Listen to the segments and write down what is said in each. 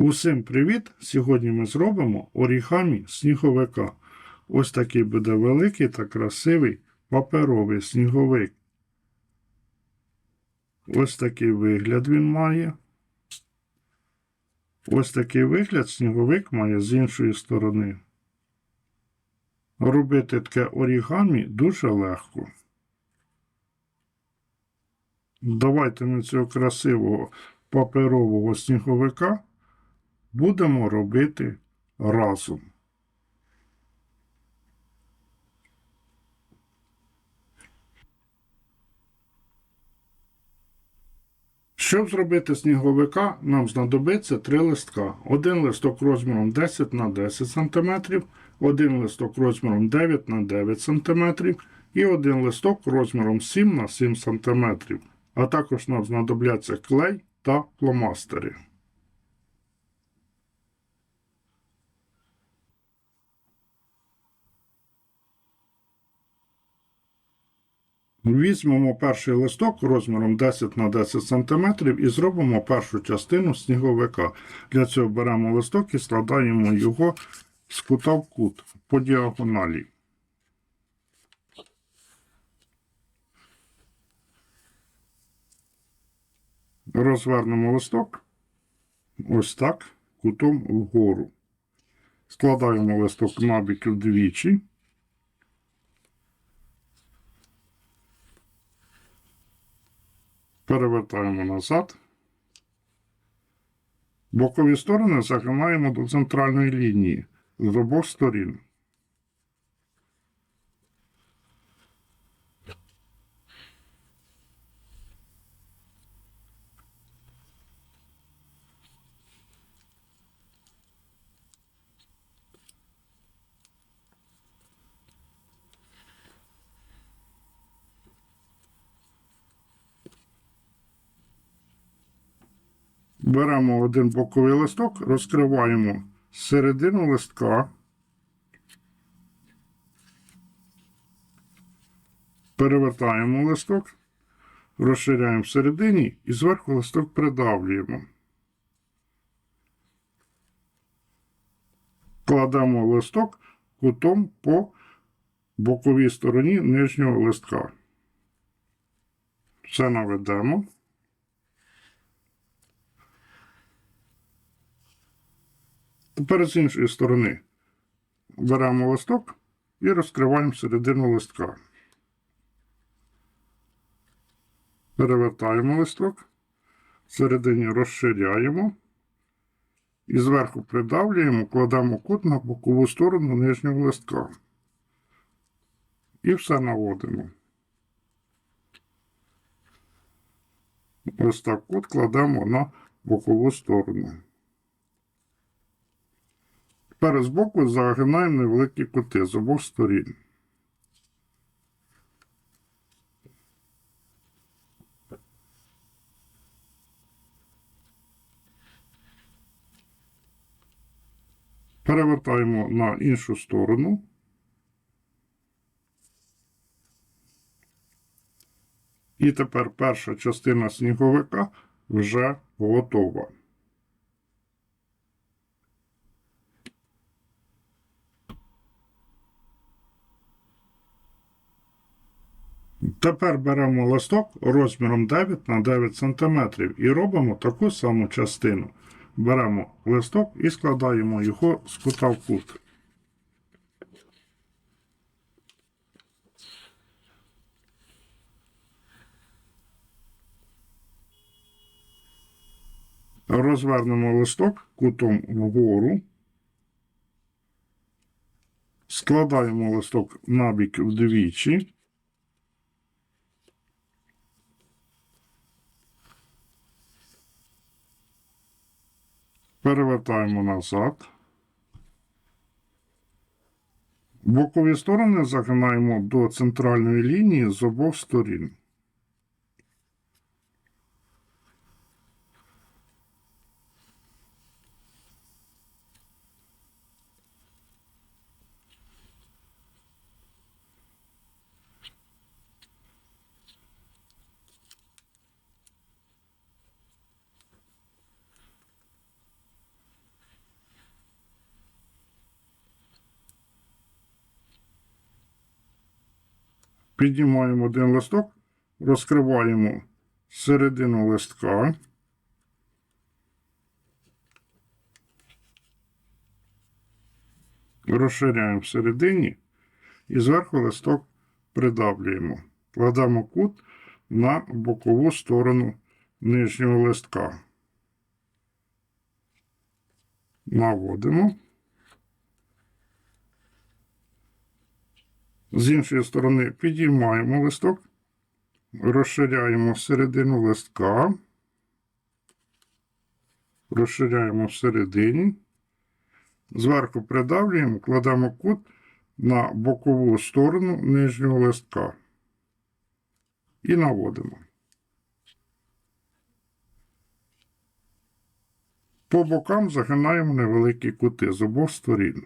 Усім привіт! Сьогодні ми зробимо орігамі сніговика. Ось такий буде великий та красивий паперовий сніговик. Ось такий вигляд він має. Ось такий вигляд сніговик має з іншої сторони. Робити таке орігамі дуже легко. Давайте ми цього красивого паперового сніговика будемо робити разом. Щоб зробити сніговика, нам знадобиться три листка. Один листок розміром 10 на 10 см, один листок розміром 9 на 9 см і один листок розміром 7 на 7 см. А також нам знадобляться клей та фломастери. Візьмемо перший листок розміром 10 на 10 см і зробимо першу частину сніговика. Для цього беремо листок і складаємо його з кута в кут по діагоналі. Розвернемо листок ось так, кутом вгору. Складаємо листок набік вдвічі. Перевертаємо назад. Бокові сторони загинаємо до центральної лінії з обох сторін. Беремо один боковий листок, розкриваємо середину листка. Перевертаємо листок, розширяємо всередині і зверху листок придавлюємо. Кладемо листок кутом по боковій стороні нижнього листка. Все наведемо. Тепер з іншої сторони беремо листок і розкриваємо середину листка. Перевертаємо листок, всередині розширяємо і зверху придавлюємо, кладемо кут на бокову сторону нижнього листка. І все наводимо. Ось так кут кладемо на бокову сторону. Тепер збоку загинаємо невеликі кути з обох сторін. Перевертаємо на іншу сторону. І тепер перша частина сніговика вже готова. Тепер беремо листок розміром 9 на 9 см і робимо таку саму частину. Беремо листок і складаємо його з кута в кут. Розвернемо листок кутом вгору. Складаємо листок набік вдвічі. Перевертаємо назад. Бокові сторони загинаємо до центральної лінії з обох сторін. Піднімаємо один листок, розкриваємо середину листка. Розширяємо всередині і зверху листок придавлюємо. Кладемо кут на бокову сторону нижнього листка. Наводимо. З іншої сторони підіймаємо листок, розширяємо середину листка, розширяємо всередині, зверху придавлюємо, кладемо кут на бокову сторону нижнього листка і наводимо. По бокам загинаємо невеликі кути з обох сторін.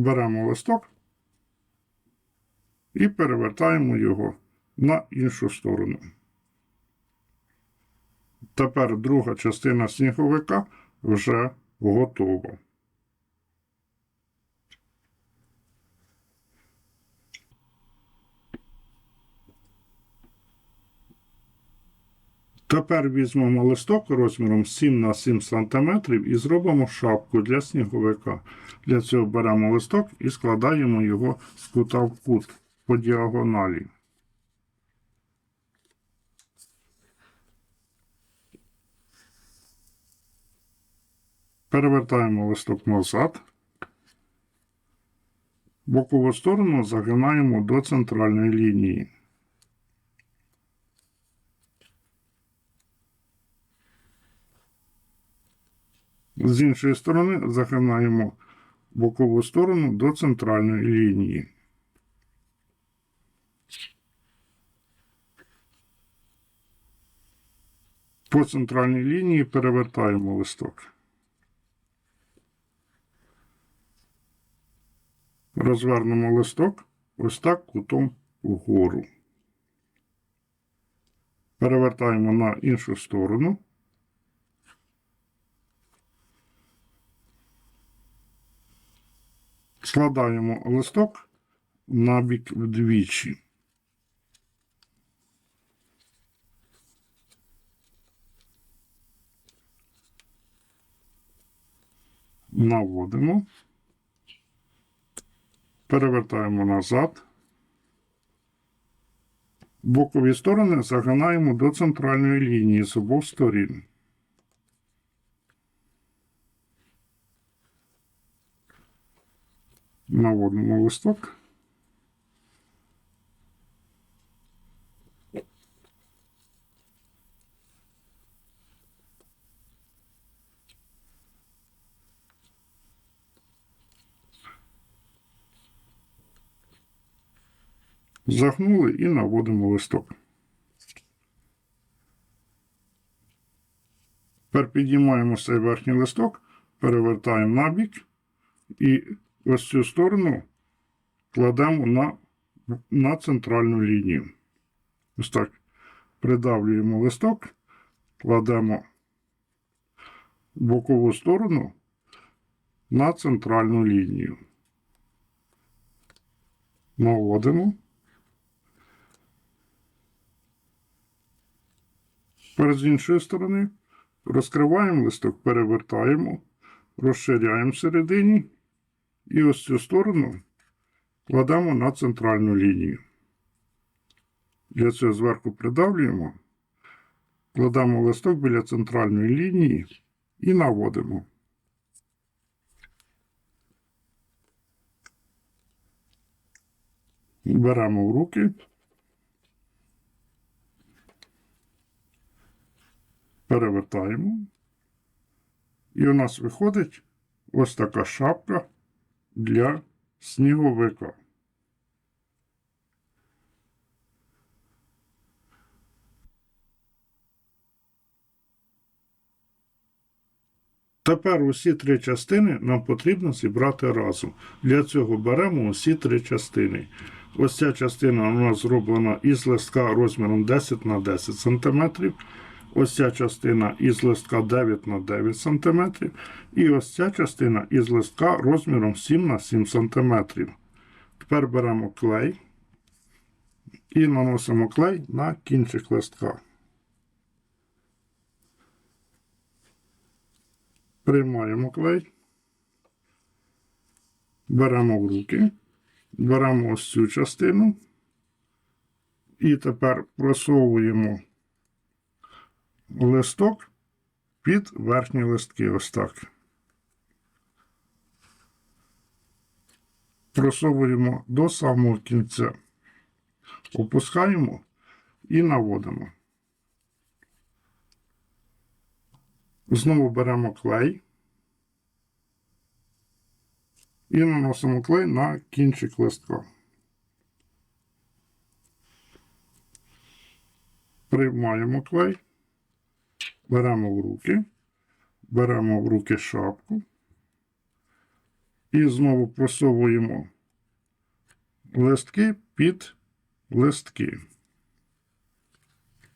Беремо листок і перевертаємо його на іншу сторону. Тепер друга частина сніговика вже готова. Тепер візьмемо листок розміром 7 на 7 см і зробимо шапку для сніговика. Для цього беремо листок і складаємо його з кута в кут по діагоналі. Перевертаємо листок назад. Бокову сторону загинаємо до центральної лінії. З іншої сторони загинаємо бокову сторону до центральної лінії. По центральній лінії перевертаємо листок. Розвернемо листок ось так кутом вгору. Перевертаємо на іншу сторону. Складаємо листок на бік вдвічі. Наводимо. Перевертаємо назад. Бокові сторони загинаємо до центральної лінії з обох сторін. Наводимо листок. Загнули і наводимо листок. Тепер підіймаємо цей верхній листок, перевертаємо на бік і ось цю сторону кладемо на, на центральну лінію. Ось так. Придавлюємо листок, кладемо бокову сторону на центральну лінію. Наводимо. Тепер з іншої сторони розкриваємо листок, перевертаємо, розширяємо всередині. І ось цю сторону кладемо на центральну лінію. Для цього зверху придавлюємо, кладемо листок біля центральної лінії і наводимо. Беремо в руки. Перевертаємо. І у нас виходить ось така шапка для сніговика. Тепер усі три частини нам потрібно зібрати разом. Для цього беремо усі три частини. Ось ця частина у нас зроблена із листка розміром 10 на 10 см. Ось ця частина із листка 9 на 9 см, і ось ця частина із листка розміром 7 на 7 см. Тепер беремо клей і наносимо клей на кінчик листка. Приймаємо клей, беремо в руки, беремо ось цю частину і тепер просовуємо листок під верхні листки. Ось так. Просовуємо до самого кінця. Опускаємо і наводимо. Знову беремо клей і наносимо клей на кінчик листка. Приймаємо клей, беремо в руки, беремо в руки шапку і знову просовуємо листки під листки.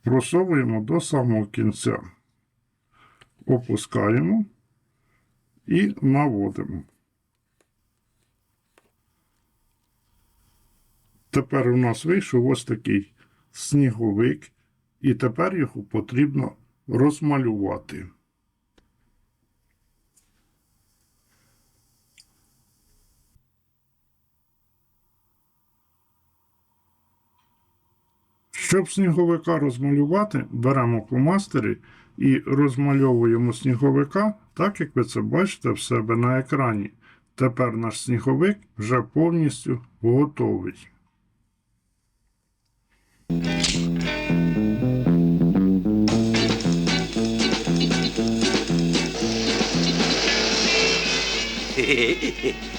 Просовуємо до самого кінця. Опускаємо і наводимо. Тепер у нас вийшов ось такий сніговик, і тепер його потрібно розмалювати. Щоб сніговика розмалювати, беремо фломастери і розмальовуємо сніговика, так як ви це бачите в себе на екрані. Тепер наш сніговик вже повністю готовий. ¡Gracias!